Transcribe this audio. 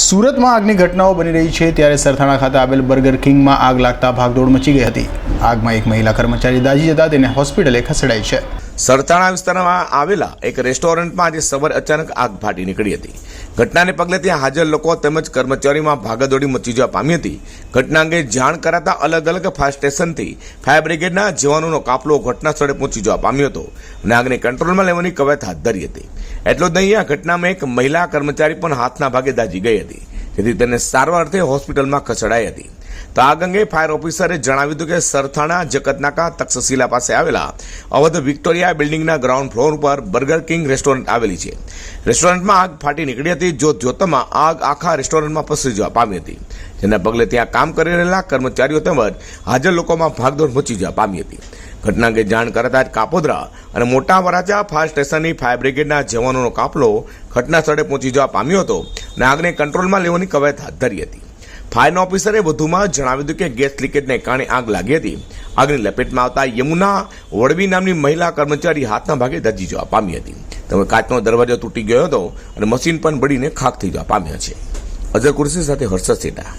સુરતમાં આગની ઘટનાઓ બની રહી છે ત્યારે સરથાણા ખાતે આવેલ બર્ગર કિંગમાં આગ લાગતા ભાગદોડ મચી ગઈ હતી. આગમાં એક મહિલા કર્મચારી દાઝી જતા તેને હોસ્પિટલે ખસેડાઈ છે. સરથાણા વિસ્તારમાં આવેલા એક રેસ્ટોરન્ટમાં આજે સવારે અચાનક આગ ફાટી નીકળી હતી. ઘટનાને પગલે ત્યાં હાજર લોકો તેમજ કર્મચારીમાં ભાગદોડી મચી જવા પામી હતી. ઘટના અંગે જાણ કરાતા અલગ અલગ ફાયર સ્ટેશનથી ફાયર બ્રિગેડના જવાનોનો કાફલો ઘટના સ્થળે પહોંચી જવા પામ્યો હતો અને આગને કંટ્રોલમાં લેવાની કવાયત હાથ ધરી હતી. એટલું જ નહીં, આ ઘટનામાં એક મહિલા કર્મચારી પણ હાથના ભાગે દાજી ગઈ હતી. જેથી તેને સારવાર અર્થે હોસ્પિટલમાં ખસેડાઈ હતી. તો આગ અંગે ફાયર ઓફિસરે જણાવ્યું હતું કે સરથાણા જકતનાકા તક્ષશિલા પાસે આવેલા અવધ વિક્ટોરિયા બિલ્ડિંગના ગ્રાઉન્ડ ફ્લોર ઉપર બર્ગર કિંગ રેસ્ટોરન્ટ આવેલી છે. રેસ્ટોરન્ટમાં આગ ફાટી નીકળી હતી, જો જોતમાં આગ આખા રેસ્ટોરન્ટમાં પસરી જવા પામી હતી. જેના પગલે ત્યાં કામ કરી રહેલા કર્મચારીઓ તેમજ હાજર લોકોમાં ભાગદોડ મચી જવા પામી હતી. ઘટના અંગે જાણ કરતા જ કાપોદરા અને મોટા વરાછા ફાયર સ્ટેશનની ફાયર બ્રિગેડના જવાનોનો કાફલો ઘટના સ્થળે પહોંચી જવા પામ્યો હતો અને આગને કંટ્રોલમાં લેવાની કવાયત હાથ ધરી હતી. ફાયર ઓફિસરે વધુમાં જણાવ્યું હતું કે ગેસ લીકેજને કારણે આગ લાગી હતી. આગની લપેટમાં આવતા યમુના વડવી નામની મહિલા કર્મચારી હાથના ભાગે દજી જવા પામી હતી. તેમજ કાચનો દરવાજો તૂટી ગયો હતો અને મશીન પણ બળીને ખાખ થઈ જવા પામ્યા છે. અજય કુર્સી સાથે હર્ષદ સેટા.